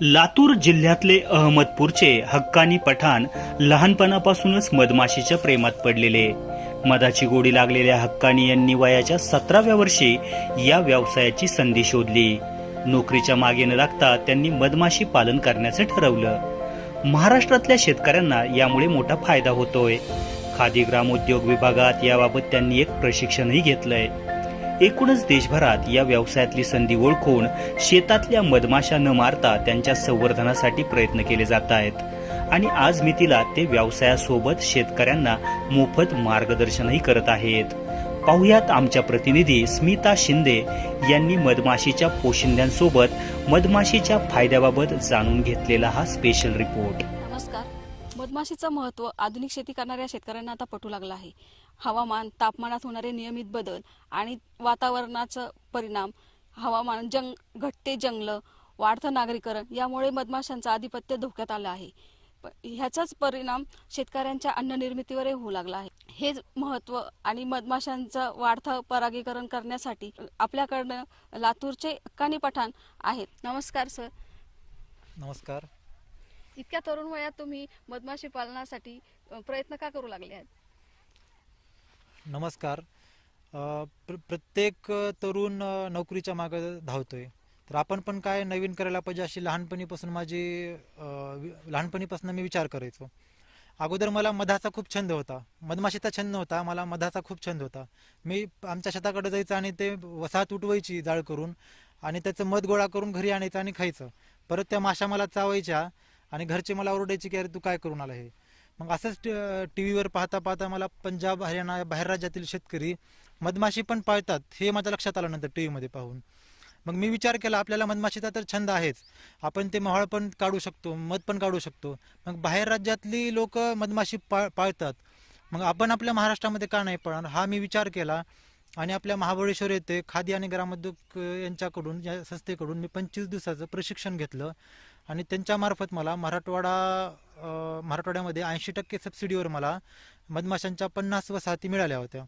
लातूर जिल्ह्यातले अहमदपूरचे हक्कानी पठाण लहानपणापासूनच मधमाशीच्या प्रेमात पडलेले. मधाची गोडी लागलेल्या हक्कानी यांनी वयाच्या सतराव्या वर्षी या व्यवसायाची संधी शोधली. नोकरीच्या मागे न लागता त्यांनी मधमाशी पालन करण्याचं ठरवलं. महाराष्ट्रातल्या शेतकऱ्यांना यामुळे मोठा फायदा होतोय. खादी ग्रामोद्योग विभागात याबाबत त्यांनी एक प्रशिक्षणही घेतलंय. एकूणच देशभरात या व्यवसायातली संधी ओळखून शेतातल्या मधमाशा न मारता त्यांच्या संवर्धनासाठी प्रयत्न केले जात आहेत. आणि आज मितीला ते व्यवसायासोबत शेतकऱ्यांना मोफत मार्गदर्शनही करत आहेत. पाहुयात आमच्या प्रतिनिधी स्मिता शिंदे यांनी मधमाशीच्या पोशिंद्यांसोबत मधमाशीच्या फायद्याबाबत जाणून घेतलेला हा स्पेशल रिपोर्ट नमस्कार. मधमाशीचं महत्त्व आधुनिक शेती करणाऱ्या शेतकऱ्यांना आता पटू लागलं आहे. हवामान तापमानात होणारे नियमित बदल आणि वातावरणाचा परिणाम हवामान जंग घटते जंगलं वाढतं नागरीकरण यामुळे मधमाशांचं आधिपत्य धोक्यात आलं आहे. ह्याचाच परिणाम शेतकऱ्यांच्या अन्न निर्मितीवरही होऊ लागला आहे. हेच महत्त्व आणि मधमाशांचं वाढतं परागीकरण करण्यासाठी आपल्याकडनं लातूरचे हक्कानी पठाण आहेत. नमस्कार सर. नमस्कार. इतक्या तरुण वयात तुम्ही मधमाशी पालनासाठी प्रयत्न का करू लागले आहेत? नमस्कार. प्र प्रत्येक तरुण नोकरीच्या मागं धावतोय. तर आपण पण काय नवीन करायला पाहिजे अशी लहानपणीपासून माझी वि- लहानपणीपासून मी विचार करायचो. अगोदर मला मधाचा खूप छंद होता. मधमाशीचा छंद होता. मला मधाचा खूप छंद होता. मी आमच्या शेताकडे जायचं आणि ते वसाहत उठवायची जाळ करून आणि त्याचं मध गोळा करून घरी आणायचं आणि खायचं. परत त्या माशा मला चावायच्या आणि घरचे मला ओरडायचे की अरे तू काय करून आला हे? मग असंच टी व्हीवर पाहता पाहता मला पंजाब हरियाणा बाहेर राज्यातील शेतकरी मधमाशी पण पाळतात हे माझ्या लक्षात आलं नंतर टी व्हीमध्ये पाहून. मग मी विचार केला आपल्याला मधमाशीचा तर छंद आहेच. आपण ते महाळ पण काढू शकतो मध पण काढू शकतो. मग बाहेर राज्यातली लोक मधमाशी पाळ पाळतात. मग आपण आपल्या महाराष्ट्रामध्ये का नाही पाळणार हा मी विचार केला. आणि आपल्या महाबळेश्वर येथे खादी आणि ग्रामोद्योग यांच्याकडून या संस्थेकडून मी पंचवीस दिवसाचं प्रशिक्षण घेतलं. आणि त्यांच्यामार्फत मला मराठवाडा मराठवाड्यामध्ये ऐंशी टक्के सबसिडीवर मला मधमाशांच्या पन्नास वसाहती मिळाल्या होत्या.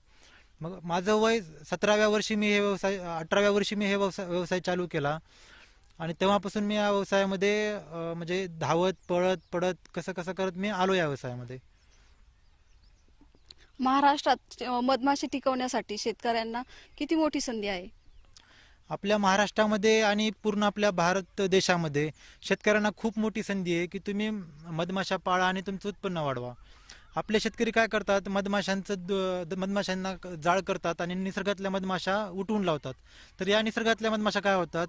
मग माझं वय सतराव्या वर्षी मी हे व्यवसाय अठराव्या वर्षी मी हे व्यवसाय व्यवसाय चालू केला. आणि तेव्हापासून मी या व्यवसायामध्ये म्हणजे धावत पळत पडत कसं कसं करत मी आलो या व्यवसायामध्ये. महाराष्ट्रात मधमाशी टिकवण्यासाठी शेतकऱ्यांना किती मोठी संधी आहे? आपल्या महाराष्ट्रामध्ये आणि पूर्ण आपल्या भारत देशामध्ये शेतकऱ्यांना खूप मोठी संधी आहे की तुम्ही मधमाशा पाळा आणि तुमचं उत्पन्न वाढवा. आपले शेतकरी काय करतात? मधमाशांचं द- मधमाशांना जाळ करतात आणि निसर्गातल्या मधमाशा उठवून लावतात. तर या निसर्गातल्या मधमाशा काय होतात?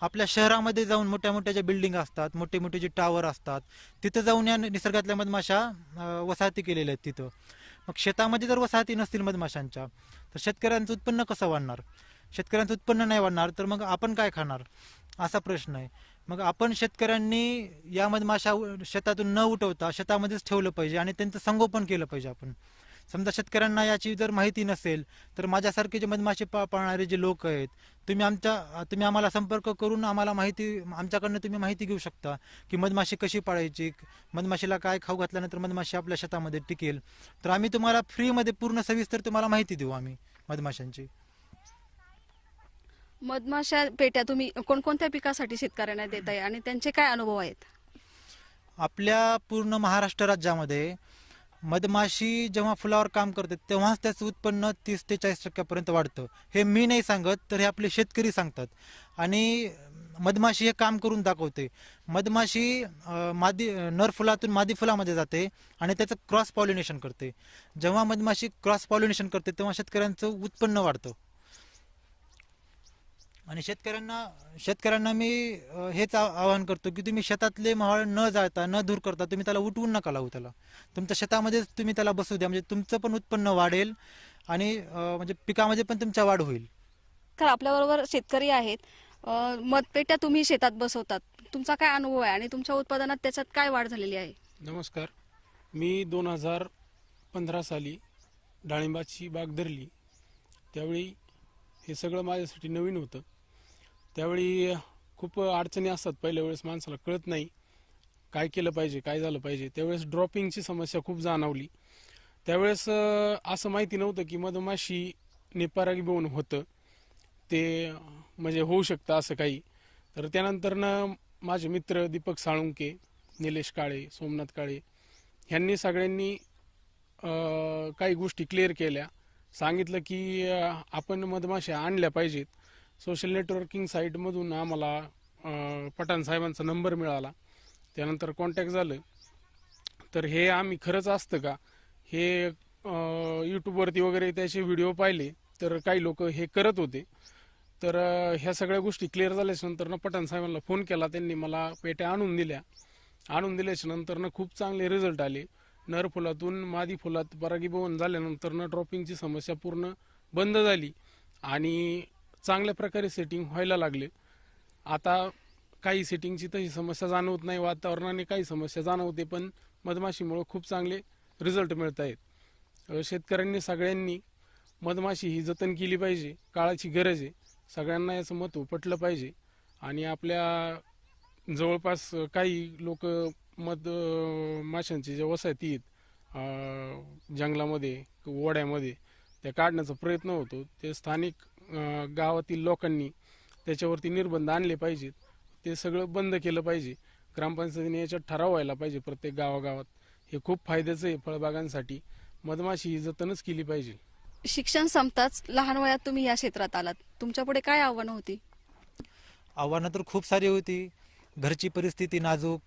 आपल्या शहरामध्ये जाऊन मोठ्या मोठ्या ज्या बिल्डिंग असतात मोठे मोठे जे टावर असतात तिथं जाऊन या निसर्गातल्या मधमाशा वसाहती केलेल्या आहेत तिथं. मग शेतामध्ये जर वसाहती नसतील मधमाशांच्या तर शेतकऱ्यांचं उत्पन्न कसं वाढणार? शेतकऱ्यांचं उत्पन्न नाही वाढणार तर मग आपण काय खाणार? असा प्रश्न आहे. मग आपण शेतकऱ्यांनी या मधमाशा उ- शेतातून न उठवता शेतामध्येच ठेवलं पाहिजे आणि त्यांचं संगोपन केलं पाहिजे आपण. समजा शेतकऱ्यांना याची जर माहिती नसेल तर माझ्यासारखे जे मधमाशी पा पाळणारे जे लोक आहेत तुम्ही आमच्या तुम्ही आम्हाला संपर्क करून आम्हाला माहिती आमच्याकडनं तुम्ही माहिती घेऊ शकता की मधमाशी कशी पाळायची मधमाशीला काय खाऊ घातल्यानंतर मधमाशी आपल्या शेतामध्ये टिकेल. तर आम्ही तुम्हाला फ्रीमध्ये पूर्ण सविस्तर तुम्हाला माहिती देऊ आम्ही मधमाशांची. मधमाशा पेट्या तुम्ही कोणकोणत्या पिकासाठी शेतकऱ्यांना देत आहे आणि त्यांचे काय अनुभव आहेत? आपल्या पूर्ण महाराष्ट्र राज्यामध्ये मधमाशी जेव्हा फुलावर काम करते तेव्हाच त्याचं उत्पन्न तीस ते चाळीस टक्क्यापर्यंत वाढतं. हे मी नाही सांगत तर हे आपले शेतकरी सांगतात. आणि मधमाशी हे काम करून दाखवते. मधमाशी मादी नर फुलातून मादी फुलामध्ये जाते आणि त्याचं क्रॉस पॉलिनेशन करते. जेव्हा मधमाशी क्रॉस पॉलिनेशन करते तेव्हा शेतकऱ्यांचं उत्पन्न वाढतं. आणि शेतकऱ्यांना शेतकऱ्यांना मी अ, हेच आव- आवाहन करतो की तुम्ही शेतातले माहोळ न जाळता न दूर करता तुम्ही त्याला उठवून नका लावू त्याला. तुमच्या शेतामध्येच तुम्ही त्याला बसू द्या म्हणजे तुमचं पण उत्पन्न वाढेल आणि अ, म्हणजे पिकामध्ये पण तुमच्या वाढ होईल. तर आपल्याबरोबर शेतकरी आहेत. अ, मतपेट्या तुम्ही शेतात बसवतात. तुमचा काय अनुभव आहे आणि तुमच्या उत्पादनात त्याच्यात काय वाढ झालेली आहे? नमस्कार. मी दोन हजार पंधरा साली डाळिंबाची बाग धरली. त्यावेळी हे सगळं माझ्यासाठी नवीन होतं. त्यावेळी खूप अडचणी असतात. पहिल्या वेळेस माणसाला कळत नाही काय केलं पाहिजे काय झालं पाहिजे. त्यावेळेस ड्रॉपिंगची समस्या खूप जाणवली. त्यावेळेस असं माहिती नव्हतं की मधमाशी परागीभवन होतं. ते म्हणजे होऊ शकतं असं काही. तर त्यानंतरनं माझे मित्र दीपक साळुंके निलेश काळे सोमनाथ काळे ह्यांनी सगळ्यांनी काही गोष्टी क्लिअर केल्या. सांगितलं की आपण मधमाशा आणल्या पाहिजेत. सोशल नेटवर्किंग साईटमधून आम्हाला पठाण साहेबांचा नंबर मिळाला. त्यानंतर कॉन्टॅक्ट झालं. तर हे आम्ही खरंच असतं का? हे यूट्यूबवरती वगैरे त्याचे व्हिडिओ पाहिले तर काही लोक हे करत होते. तर ह्या सगळ्या गोष्टी क्लिअर झाल्याच्यानंतर पठाण साहेबांना फोन केला. त्यांनी मला पेट्या आणून दिल्या. आणून दिल्याच्या नंतरनं खूप चांगले रिझल्ट आले. नरफुलातून मादी फुलात परागीभवन झाल्यानंतर ड्रॉपिंगची समस्या पूर्ण बंद झाली. आणि चांगल्या प्रकारे सेटिंग व्हायला लागले. आता काही सेटिंगची तशी समस्या जाणवत नाही वातावरणाने काही समस्या जाणवते पण मधमाशीमुळे खूप चांगले रिझल्ट मिळत आहेत शेतकऱ्यांनी सगळ्यांनी मधमाशी ही जतन केली पाहिजे काळाची गरज आहे. सगळ्यांना याचं महत्त्व पटलं पाहिजे. आणि आपल्या जवळपास काही लोक मध अ, माशांची ज्या वसाहती आहेत जंगलामध्ये ओढ्यामध्ये त्या काढण्याचा प्रयत्न होतो. ते स्थानिक गावातील लोकांनी त्याच्यावरती निर्बंध आणले पाहिजेत. ते सगळं बंद केलं पाहिजे. ग्रामपंचायतीने याच्यात ठराव व्हायला पाहिजे प्रत्येक गावागावात. हे खूप फायद्याचं आहे फळबागांसाठी. मधमाशी ही जतनच केली पाहिजे. शिक्षण संपताच लहान वयात तुम्ही या क्षेत्रात आलात. तुमच्यापुढे काय आव्हानं होती? आव्हानं तर खूप सारी होती. घरची परिस्थिती नाजूक.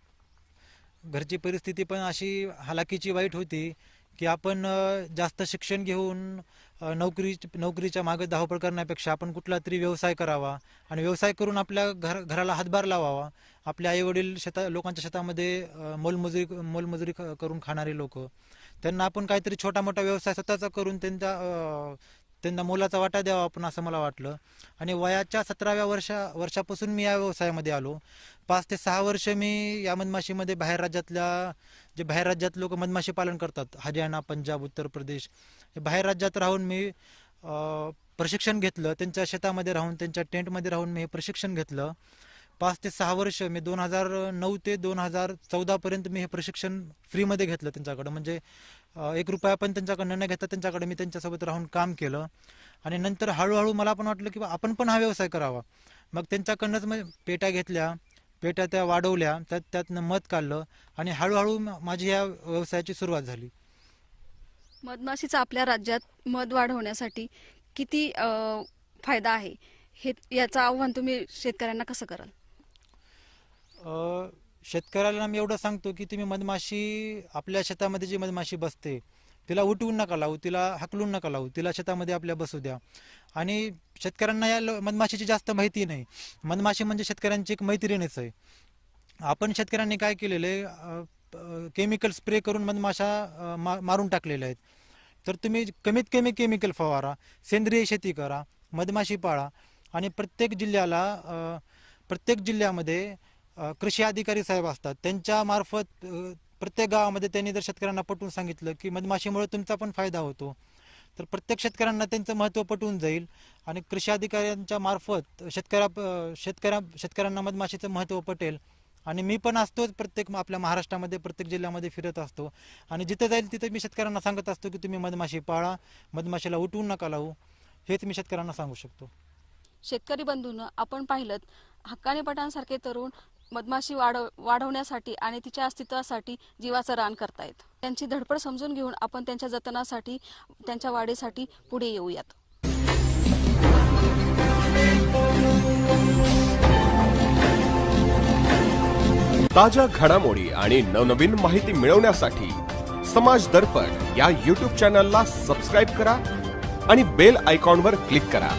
घरची परिस्थिती पण अशी हालाकीची वाईट होती की आपण अ, जास्त शिक्षण घेऊन नोकरी नोकरीच्या मागे धावपळ करण्यापेक्षा आपण कुठला तरी व्यवसाय करावा आणि व्यवसाय करून आपल्या घर घराला हातभार लावावा. आपले आईवडील शेता लोकांच्या शेतामध्ये मोलमजुरी मोलमजुरी करून खाणारे लोक. त्यांना आपण काहीतरी छोटा मोठा व्यवसाय स्वतःचा करून त्यांच्या त्यांना मोलाचा वाटा द्यावा आपण असं मला वाटलं. आणि वयाच्या सतराव्या वर्षा वर्षापासून मी या व्यवसायामध्ये आलो. पाच ते सहा वर्ष मी या मधमाशीमध्ये बाहेर राज्यातल्या जे बाहेर राज्यात लोक मधमाशी पालन करतात हरियाणा पंजाब उत्तर प्रदेश हे बाहेर राज्यात राहून मी प्रशिक्षण घेतलं. त्यांच्या शेतामध्ये राहून त्यांच्या टेंटमध्ये राहून मी हे प्रशिक्षण घेतलं. पाच ते सहा वर्ष मी दोन हजार नऊ ते दोन हजार चौदापर्यंत मी हे प्रशिक्षण फ्रीमध्ये घेतलं त्यांच्याकडं. म्हणजे एक रुपया पण त्यांच्याकडनं न घेता त्यांच्याकडे मी त्यांच्यासोबत राहून काम केलं. आणि नंतर हळूहळू मला पण वाटलं की बा आपण पण हा व्यवसाय करावा. मग त्यांच्याकडनंच मग पेट्या घेतल्या. पेट्या त्या वाढवल्या. त्यात त्यातनं मध काढलं. आणि हळूहळू माझी या व्यवसायाची सुरुवात झाली. मधमाशीचा आपल्या राज्यात मध वाढवण्यासाठी किती फायदा आहे? हे याचं आव्हान तुम्ही शेतकऱ्यांना कसं कराल? शेतकऱ्याला मी एवढं सांगतो की तुम्ही मधमाशी आपल्या शेतामध्ये जी मधमाशी बसते तिला उठवून नका लावू तिला हकलून नका लावू तिला शेतामध्ये आपल्या बसू द्या. आणि शेतकऱ्यांना या ल- मधमाशीची जास्त माहिती नाही. मधमाशी म्हणजे शेतकऱ्यांची एक मैत्रीणच आहे. आपण शेतकऱ्यांनी काय केलेलं आहे केमिकल स्प्रे करून मधमाशा मा मारून टाकलेल्या आहेत. तर तुम्ही कमीत कमी केमिकल फवारा सेंद्रिय शेती करा मधमाशी पाळा. आणि प्रत्येक जिल्ह्याला प्रत्येक जिल्ह्यामध्ये कृषी अधिकारी साहेब असतात. त्यांच्या मार्फत प्रत्येक गावामध्ये त्यांनी जर शेतकऱ्यांना पटवून सांगितलं की मधमाशीमुळे तुमचा पण फायदा होतो तर प्रत्येक शेतकऱ्यांना त्यांचं महत्त्व पटवून जाईल आणि कृषी अधिकाऱ्यांच्या मार्फत शेतकऱ्या शेतकऱ्या शेतकऱ्यांना मधमाशीचं महत्त्व पटेल. आणि मी पण असतोच प्रत्येक आपल्या महाराष्ट्रामध्ये प्रत्येक जिल्ह्यामध्ये फिरत असतो. आणि जिथं जाईल तिथं मी शेतकऱ्यांना सांगत असतो की तुम्ही मधमाशी पाळा मधमाशीला उठवून नका लावू हेच मी शेतकऱ्यांना सांगू शकतो. शेतकरी बंधून आपण पाहिलं हक्काने पटांसारखे तरुण मधमाशी वाढव वाढवण्यासाठी आणि तिच्या अस्तित्वासाठी जीवाचं रान करतायत. त्यांची धडपड समजून घेऊन आपण त्यांच्या जतनासाठी त्यांच्या वाढीसाठी पुढे येऊयात. ताज्या घडामोडी आणि नवनवीन माहिती मिळवण्यासाठी समाज दर्पण या यूट्यूब चॅनलला सबस्क्राईब करा आणि बेल आयकॉनवर क्लिक करा.